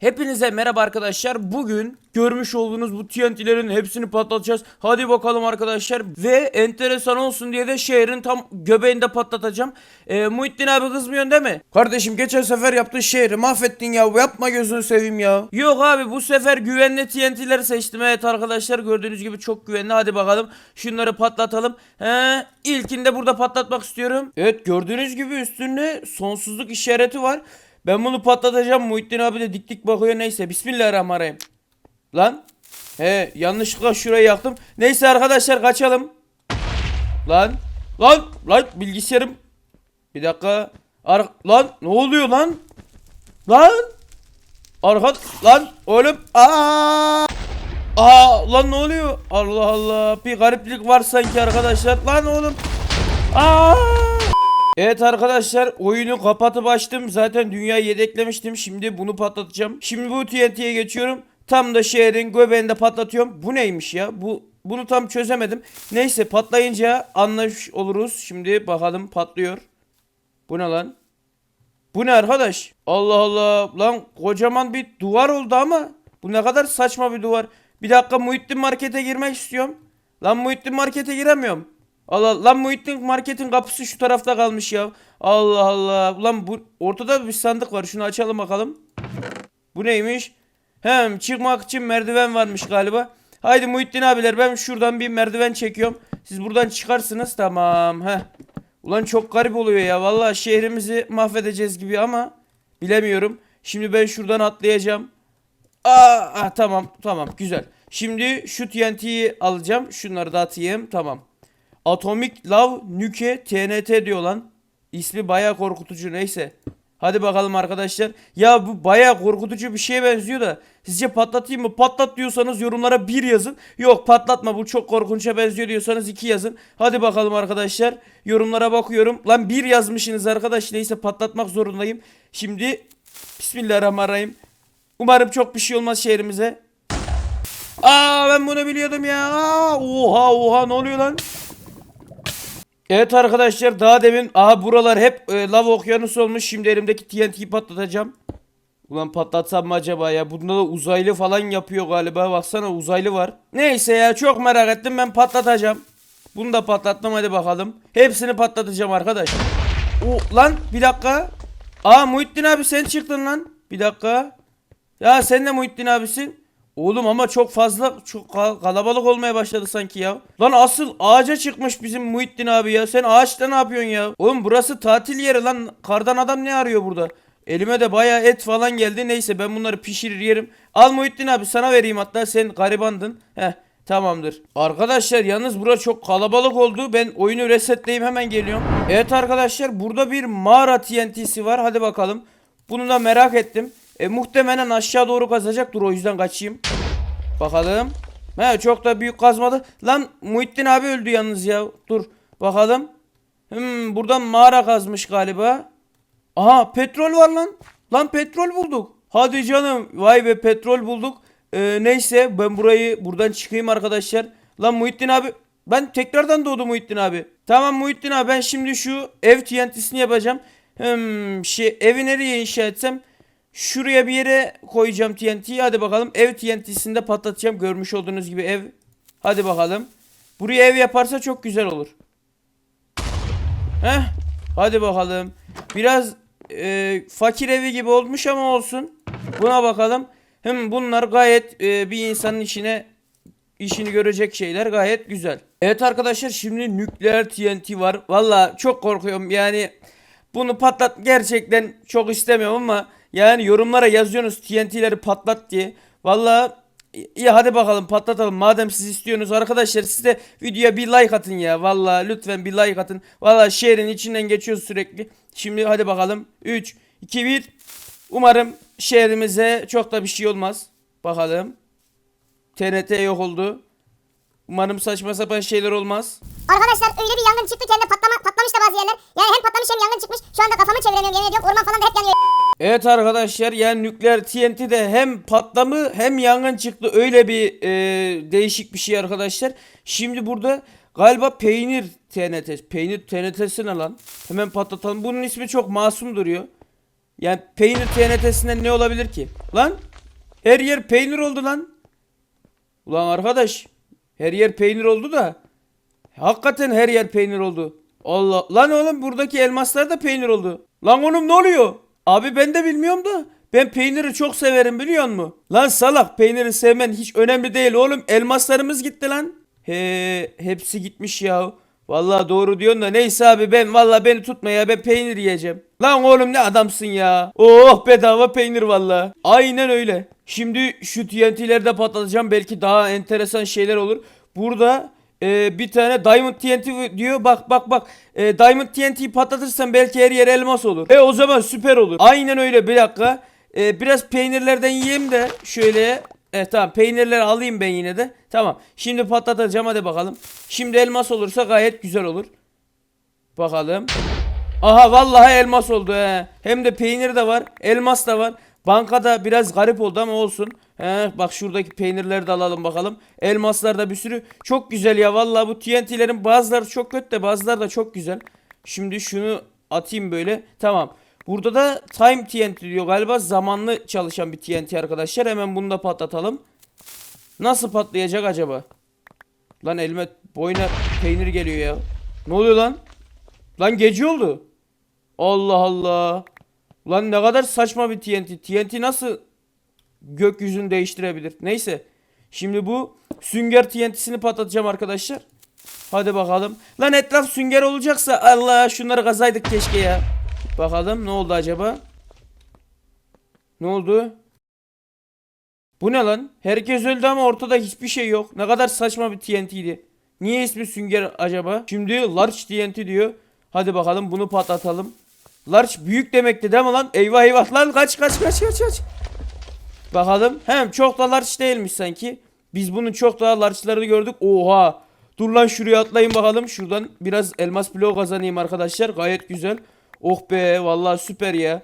Hepinize merhaba arkadaşlar. Bugün görmüş olduğunuz bu TNT'lerin hepsini patlatacağız. Hadi bakalım arkadaşlar. Ve enteresan olsun diye de şehrin tam göbeğinde patlatacağım. Ee, Muhittin abi kızmıyorsun değil mi? Kardeşim geçen sefer yaptığın şehri mahvettin ya. Yapma gözünü seveyim ya. Yok abi bu sefer güvenli TNT'leri seçtim. Evet arkadaşlar gördüğünüz gibi çok güvenli. Hadi bakalım şunları patlatalım. He, ilkinde burada patlatmak istiyorum. Evet gördüğünüz gibi üstünde sonsuzluk işareti var. Ben bunu patlatacağım. Muhittin abi de dik dik bakıyor. Neyse bismillahirrahmanirrahim. Lan. He yanlışlıkla şurayı yaktım. Neyse arkadaşlar kaçalım. Lan. Lan. Lan bilgisayarım. Bir dakika. Ar lan ne oluyor lan? Lan. Arka lan oğlum. Aa! Aa lan ne oluyor? Allah Allah. Bir gariplik var sanki arkadaşlar. Lan oğlum. Aa! Evet arkadaşlar oyunu kapatıp açtım. Zaten dünyayı yedeklemiştim. Şimdi bunu patlatacağım. Şimdi bu TNT'ye geçiyorum. Tam da şehrin göbeğinde patlatıyorum. Bu neymiş ya? Bu bunu tam çözemedim. Neyse patlayınca anlamış oluruz. Şimdi bakalım patlıyor. Bu ne lan? Bu ne arkadaş? Allah Allah. Lan kocaman bir duvar oldu ama. Bu ne kadar saçma bir duvar. Bir dakika Muhittin Market'e girmek istiyorum. Lan Muhittin Market'e giremiyorum. Allah lan Muhittin Market'in kapısı şu tarafta kalmış ya. Allah Allah. Lan bu ortada bir sandık var. Şunu açalım bakalım. Bu neymiş? Hem çıkmak için merdiven varmış galiba. Haydi Muhittin abiler ben şuradan bir merdiven çekiyorum. Siz buradan çıkarsınız tamam. Heh. Ulan çok garip oluyor ya. Vallahi şehrimizi mahvedeceğiz gibi ama bilemiyorum. Şimdi ben şuradan atlayacağım. Aa, ah, tamam tamam güzel. Şimdi şu TNT'yi alacağım. Şunları da atayım. Tamam. Atomic Love Nuke TNT diyor lan. İsmi bayağı korkutucu neyse. Hadi bakalım arkadaşlar. Ya bu bayağı korkutucu bir şeye benziyor da. Sizce patlatayım mı? Patlat diyorsanız yorumlara bir yazın. Yok patlatma bu çok korkunça benziyor diyorsanız iki yazın. Hadi bakalım arkadaşlar. Yorumlara bakıyorum. Lan bir yazmışsınız arkadaş. Neyse patlatmak zorundayım. Şimdi Bismillahirrahmanirrahim. Umarım çok bir şey olmaz şehrimize. Aa ben bunu biliyordum ya. Aa, oha oha ne oluyor lan? Evet arkadaşlar daha demin aha buralar hep e, lav okyanusu olmuş. Şimdi elimdeki TNT'yi patlatacağım. Ulan patlatsam mı acaba ya? Bunda da uzaylı falan yapıyor galiba. Baksana uzaylı var. Neyse ya çok merak ettim ben patlatacağım. Bunu da patlattım hadi bakalım. Hepsini patlatacağım arkadaş. O lan bir dakika. Aa Muhittin abi sen çıktın lan. Bir dakika. Ya sen de Muhittin abisin. Oğlum ama çok fazla çok kal- kalabalık olmaya başladı sanki ya. Lan asıl ağaca çıkmış bizim Muhittin abi ya. Sen ağaçta ne yapıyorsun ya? Oğlum burası tatil yeri lan. Kardan adam ne arıyor burada? Elime de bayağı et falan geldi. Neyse ben bunları pişirir yerim. Al Muhittin abi sana vereyim hatta sen garibandın. Heh tamamdır. Arkadaşlar yalnız bura çok kalabalık oldu. Ben oyunu resetleyeyim hemen geliyorum. Evet arkadaşlar burada bir mağara TNT'si var. Hadi bakalım. Bunu da merak ettim. E, muhtemelen aşağı doğru kazacaktır o yüzden kaçayım. Bakalım. He çok da büyük kazmadı. Lan Muhittin abi öldü yalnız ya. Dur bakalım. Hmm, buradan mağara kazmış galiba. Aha petrol var lan. Lan petrol bulduk. Hadi canım. Vay be petrol bulduk. Ee, neyse ben burayı buradan çıkayım arkadaşlar. Lan Muhittin abi. Ben tekrardan doğdu Muhittin abi. Tamam Muhittin abi ben şimdi şu ev TNT'sini yapacağım. Hmm, şey evi nereye inşa etsem? Şuraya bir yere koyacağım TNT'yi. Hadi bakalım. Ev TNT'sini de patlatacağım. Görmüş olduğunuz gibi ev. Hadi bakalım. Buraya ev yaparsa çok güzel olur. Heh. Hadi bakalım. Biraz e, fakir evi gibi olmuş ama olsun. Buna bakalım. Hem bunlar gayet e, bir insanın işine işini görecek şeyler gayet güzel. Evet arkadaşlar şimdi nükleer TNT var. Valla çok korkuyorum yani bunu patlat gerçekten çok istemiyorum ama yani yorumlara yazıyorsunuz TNT'leri patlat diye. Valla iyi hadi bakalım patlatalım. Madem siz istiyorsunuz arkadaşlar siz de videoya bir like atın ya. Valla lütfen bir like atın. Valla şehrin içinden geçiyoruz sürekli. Şimdi hadi bakalım. 3, 2, 1. Umarım şehrimize çok da bir şey olmaz. Bakalım. TNT yok oldu. Umarım saçma sapan şeyler olmaz. Arkadaşlar öyle bir yangın çıktı de patlama, patlamış da bazı yerler. Yani hem patlamış hem yangın çıkmış. Şu anda kafamı çeviremiyorum yemin ediyorum. Orman falan da hep yanıyor. Evet arkadaşlar yani nükleer TNT de hem patlamı hem yangın çıktı. Öyle bir e, değişik bir şey arkadaşlar. Şimdi burada galiba peynir TNT. Peynir TNT'si ne lan? Hemen patlatalım. Bunun ismi çok masum duruyor. Yani peynir TNT'sinden ne olabilir ki? Lan Her yer peynir oldu lan. Ulan arkadaş. Her yer peynir oldu da. Hakikaten her yer peynir oldu. Allah. Lan oğlum buradaki elmaslar da peynir oldu. Lan oğlum ne oluyor? Abi ben de bilmiyorum da. Ben peyniri çok severim biliyor musun? Lan salak peyniri sevmen hiç önemli değil oğlum. Elmaslarımız gitti lan. He hepsi gitmiş ya. Vallahi doğru diyorsun da neyse abi ben vallahi beni tutma ya ben peynir yiyeceğim. Lan oğlum ne adamsın ya. Oh bedava peynir vallahi. Aynen öyle. Şimdi şu TNT'leri de patlatacağım belki daha enteresan şeyler olur. Burada e, bir tane Diamond TNT diyor bak bak bak e, Diamond TNT'yi patlatırsan belki her yer elmas olur. E o zaman süper olur. Aynen öyle bir dakika. E, biraz peynirlerden yiyeyim de şöyle Evet tamam peynirleri alayım ben yine de. Tamam. Şimdi patlatacağım hadi bakalım. Şimdi elmas olursa gayet güzel olur. Bakalım. Aha vallahi elmas oldu he. Hem de peynir de var. Elmas da var. Bankada biraz garip oldu ama olsun. He, bak şuradaki peynirleri de alalım bakalım. Elmaslar da bir sürü. Çok güzel ya vallahi bu TNT'lerin bazıları çok kötü de bazıları da çok güzel. Şimdi şunu atayım böyle. Tamam. Burada da time TNT diyor galiba zamanlı çalışan bir TNT arkadaşlar. Hemen bunu da patlatalım. Nasıl patlayacak acaba? Lan elime boyuna peynir geliyor ya. Ne oluyor lan? Lan gece oldu. Allah Allah. Lan ne kadar saçma bir TNT. TNT nasıl gökyüzünü değiştirebilir? Neyse. Şimdi bu sünger TNT'sini patlatacağım arkadaşlar. Hadi bakalım. Lan etraf sünger olacaksa Allah şunları kazaydık keşke ya. Bakalım ne oldu acaba? Ne oldu? Bu ne lan? Herkes öldü ama ortada hiçbir şey yok. Ne kadar saçma bir TNT'ydi. Niye ismi sünger acaba? Şimdi large TNT diyor. Hadi bakalım bunu patlatalım. Large büyük demekti değil mi lan? Eyvah eyvah lan kaç kaç kaç kaç kaç. Bakalım. Hem çok da large değilmiş sanki. Biz bunun çok daha large'larını gördük. Oha. Dur lan şuraya atlayayım bakalım. Şuradan biraz elmas bloğu kazanayım arkadaşlar. Gayet güzel. Oh be vallahi süper ya.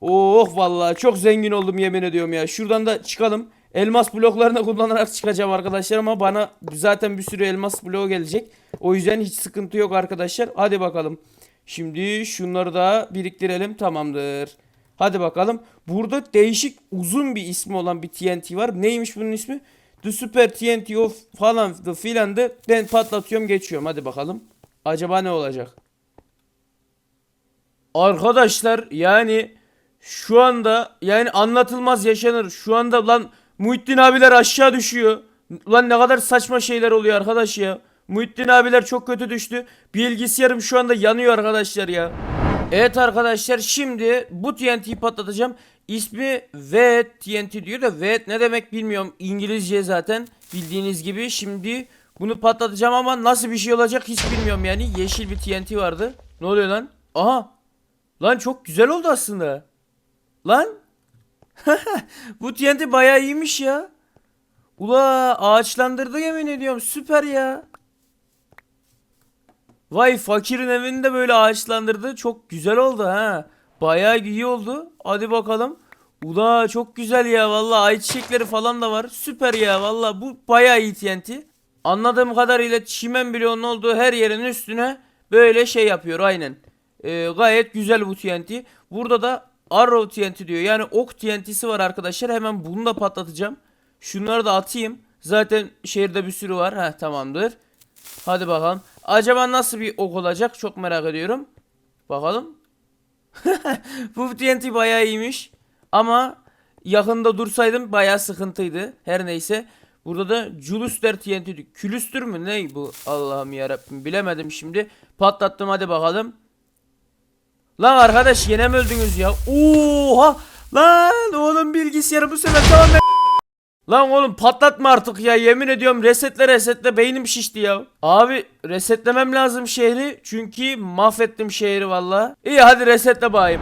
Oh vallahi çok zengin oldum yemin ediyorum ya. Şuradan da çıkalım. Elmas bloklarını kullanarak çıkacağım arkadaşlar ama bana zaten bir sürü elmas bloğu gelecek. O yüzden hiç sıkıntı yok arkadaşlar. Hadi bakalım. Şimdi şunları da biriktirelim tamamdır. Hadi bakalım. Burada değişik uzun bir ismi olan bir TNT var. Neymiş bunun ismi? The Super TNT of falan the filandı. Ben patlatıyorum geçiyorum. Hadi bakalım. Acaba ne olacak? Arkadaşlar yani şu anda yani anlatılmaz yaşanır. Şu anda lan Muhittin abiler aşağı düşüyor. Lan ne kadar saçma şeyler oluyor arkadaş ya. Muhittin abiler çok kötü düştü. Bilgisayarım şu anda yanıyor arkadaşlar ya. Evet arkadaşlar şimdi bu TNT'yi patlatacağım. İsmi V TNT diyor da V ne demek bilmiyorum. İngilizce zaten bildiğiniz gibi. Şimdi bunu patlatacağım ama nasıl bir şey olacak hiç bilmiyorum yani. Yeşil bir TNT vardı. Ne oluyor lan? Aha Lan çok güzel oldu aslında. Lan. Bu TNT bayağı iyiymiş ya. Ula ağaçlandırdı yemin ediyorum süper ya. Vay fakirin evini de böyle ağaçlandırdı. Çok güzel oldu ha. Bayağı iyi oldu. Hadi bakalım. Ula çok güzel ya vallahi ayçiçekleri falan da var. Süper ya vallahi bu bayağı iyi TNT. Anladığım kadarıyla çimen bloğunun olduğu her yerin üstüne böyle şey yapıyor aynen. Ee, gayet güzel bu TNT. Burada da Arrow TNT diyor. Yani ok TNT'si var arkadaşlar. Hemen bunu da patlatacağım. Şunları da atayım. Zaten şehirde bir sürü var. Heh tamamdır. Hadi bakalım. Acaba nasıl bir ok olacak? Çok merak ediyorum. Bakalım. bu TNT bayağı iyiymiş. Ama yakında dursaydım bayağı sıkıntıydı. Her neyse. Burada da Juluster TNT. Külüstür mü? Ne bu? Allah'ım yarabbim bilemedim şimdi. Patlattım hadi bakalım. Lan arkadaş yine mi öldünüz ya? Oha! Lan oğlum bilgisayarı bu sefer tamam ben... Lan oğlum patlatma artık ya yemin ediyorum resetle resetle beynim şişti ya. Abi resetlemem lazım şehri çünkü mahvettim şehri valla. İyi hadi resetle bayım.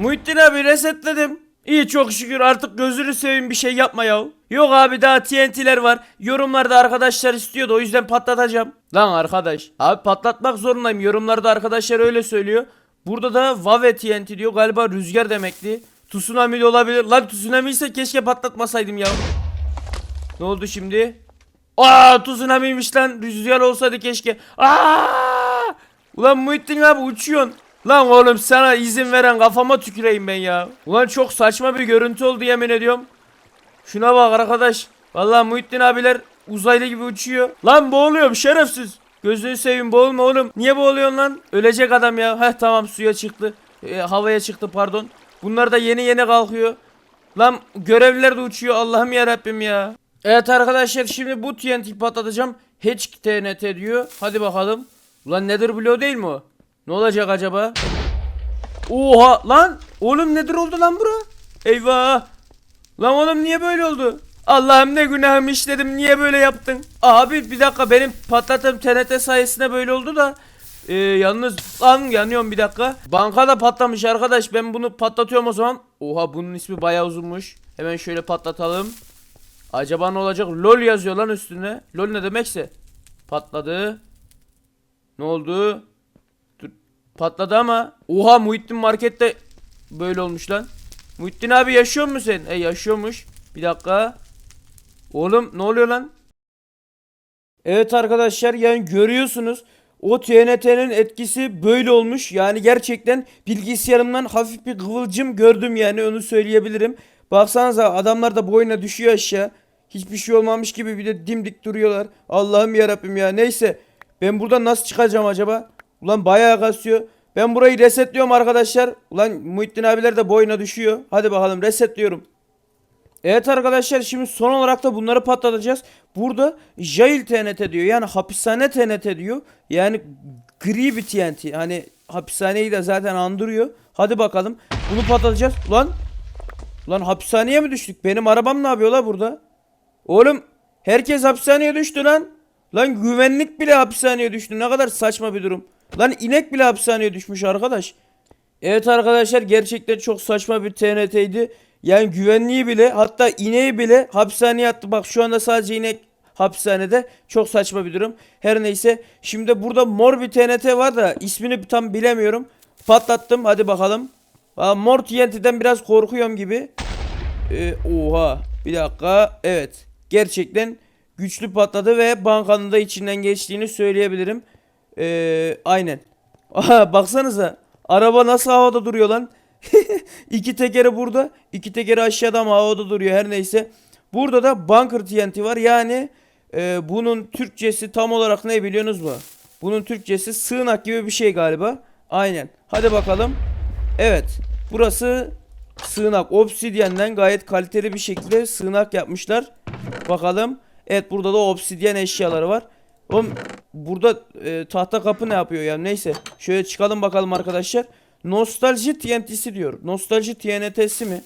Muhittin abi resetledim. İyi çok şükür artık gözünü seveyim bir şey yapma ya. Yok abi daha TNT'ler var. Yorumlarda arkadaşlar istiyordu o yüzden patlatacağım. Lan arkadaş. Abi patlatmak zorundayım. Yorumlarda arkadaşlar öyle söylüyor. Burada da Vave TNT diyor. Galiba rüzgar demekti. Tsunami de olabilir. Lan tsunami ise keşke patlatmasaydım ya. Ne oldu şimdi? Aa tsunami'ymiş lan. Rüzgar olsaydı keşke. Aa! Ulan Muhittin abi uçuyorsun. Lan oğlum sana izin veren kafama tüküreyim ben ya. Ulan çok saçma bir görüntü oldu yemin ediyorum. Şuna bak arkadaş. Vallahi Muhittin abiler uzaylı gibi uçuyor. Lan boğuluyorum şerefsiz. Gözünü seveyim boğulma oğlum. Niye boğuluyorsun lan? Ölecek adam ya. Heh tamam suya çıktı. E, havaya çıktı pardon. Bunlar da yeni yeni kalkıyor. Lan görevliler de uçuyor Allah'ım ya Rabbim ya. Evet arkadaşlar şimdi bu TNT patlatacağım. Hiç TNT diyor. Hadi bakalım. Ulan nedir bloğu değil mi o? Ne olacak acaba? Oha lan oğlum nedir oldu lan bura? Eyvah. Lan oğlum niye böyle oldu? Allah'ım ne günahım işledim niye böyle yaptın? Abi bir dakika benim patlattığım TNT sayesinde böyle oldu da ee, yalnız lan yanıyorum bir dakika. Banka da patlamış arkadaş ben bunu patlatıyorum o zaman. Oha bunun ismi bayağı uzunmuş. Hemen şöyle patlatalım. Acaba ne olacak? LOL yazıyor lan üstüne. LOL ne demekse. Patladı. Ne oldu? Dur. Patladı ama. Oha Muhittin markette böyle olmuş lan. Muhittin abi yaşıyor musun sen? E yaşıyormuş. Bir dakika. Oğlum ne oluyor lan? Evet arkadaşlar yani görüyorsunuz o TNT'nin etkisi böyle olmuş. Yani gerçekten bilgisayarımdan hafif bir kıvılcım gördüm yani onu söyleyebilirim. Baksanıza adamlar da boyuna düşüyor aşağı. Hiçbir şey olmamış gibi bir de dimdik duruyorlar. Allah'ım yarabbim ya. Neyse ben buradan nasıl çıkacağım acaba? Ulan bayağı kasıyor. Ben burayı resetliyorum arkadaşlar. Ulan Muhittin abiler de boyuna düşüyor. Hadi bakalım resetliyorum. Evet arkadaşlar şimdi son olarak da bunları patlatacağız. Burada jail TNT diyor. Yani hapishane TNT diyor. Yani gri bir TNT. Hani hapishaneyi de zaten andırıyor. Hadi bakalım. Bunu patlatacağız. Lan. Lan hapishaneye mi düştük? Benim arabam ne yapıyor la burada? Oğlum herkes hapishaneye düştü lan. Lan güvenlik bile hapishaneye düştü. Ne kadar saçma bir durum. Lan inek bile hapishaneye düşmüş arkadaş. Evet arkadaşlar gerçekten çok saçma bir TNT'ydi. Yani güvenliği bile hatta ineği bile hapishaneye attı. Bak şu anda sadece inek hapishanede. Çok saçma bir durum. Her neyse. Şimdi burada mor bir TNT var da ismini tam bilemiyorum. Patlattım. Hadi bakalım. Mor TNT'den biraz korkuyorum gibi. Ee, oha. Bir dakika. Evet. Gerçekten güçlü patladı ve bankanın da içinden geçtiğini söyleyebilirim. Ee, aynen. Aha baksanıza. Araba nasıl havada duruyor lan? iki tekeri burada. iki tekeri aşağıda ama havada duruyor her neyse. Burada da bunker TNT var. Yani e, bunun Türkçesi tam olarak ne biliyorsunuz mu? Bunun Türkçesi sığınak gibi bir şey galiba. Aynen. Hadi bakalım. Evet. Burası sığınak. Obsidyenden gayet kaliteli bir şekilde sığınak yapmışlar. Bakalım. Evet burada da obsidyen eşyaları var. Oğlum burada e, tahta kapı ne yapıyor ya? Neyse. Şöyle çıkalım bakalım arkadaşlar. Nostalji TNT'si diyor. Nostalji TNT'si mi?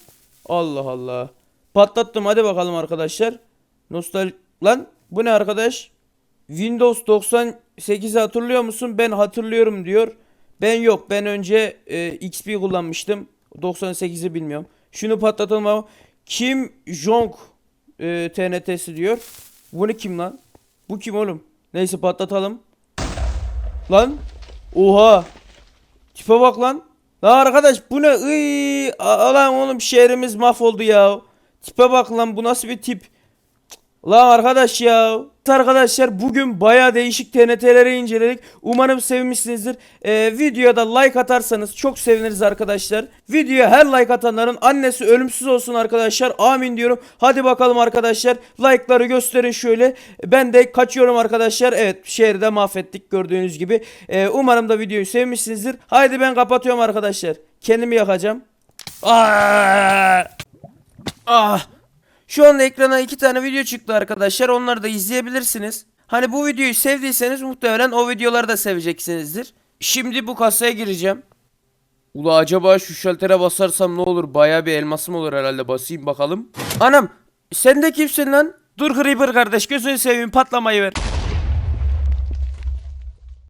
Allah Allah. Patlattım hadi bakalım arkadaşlar. Nostal lan bu ne arkadaş? Windows 98'i hatırlıyor musun? Ben hatırlıyorum diyor. Ben yok. Ben önce e, XP kullanmıştım. 98'i bilmiyorum. Şunu patlatalım ama Kim Jong e, TNT'si diyor. Bu ne kim lan? Bu kim oğlum? Neyse patlatalım. Lan. Oha. Tipe bak lan. Lan arkadaş bu ne? Iy, a- lan oğlum şehrimiz mahvoldu ya. Tipe bak lan bu nasıl bir tip? Lan arkadaş ya. Arkadaşlar bugün baya değişik TNT'leri inceledik. Umarım sevmişsinizdir. Ee, videoya da like atarsanız çok seviniriz arkadaşlar. Videoya her like atanların annesi ölümsüz olsun arkadaşlar. Amin diyorum. Hadi bakalım arkadaşlar. Like'ları gösterin şöyle. Ben de kaçıyorum arkadaşlar. Evet şehri de mahvettik gördüğünüz gibi. Ee, umarım da videoyu sevmişsinizdir. Haydi ben kapatıyorum arkadaşlar. Kendimi yakacağım. Aa! Ah! Şu anda ekrana iki tane video çıktı arkadaşlar. Onları da izleyebilirsiniz. Hani bu videoyu sevdiyseniz muhtemelen o videoları da seveceksinizdir. Şimdi bu kasaya gireceğim. Ula acaba şu şaltere basarsam ne olur? Baya bir elmasım olur herhalde. Basayım bakalım. Anam sen de kimsin lan? Dur Creeper kardeş gözünü seveyim patlamayı ver.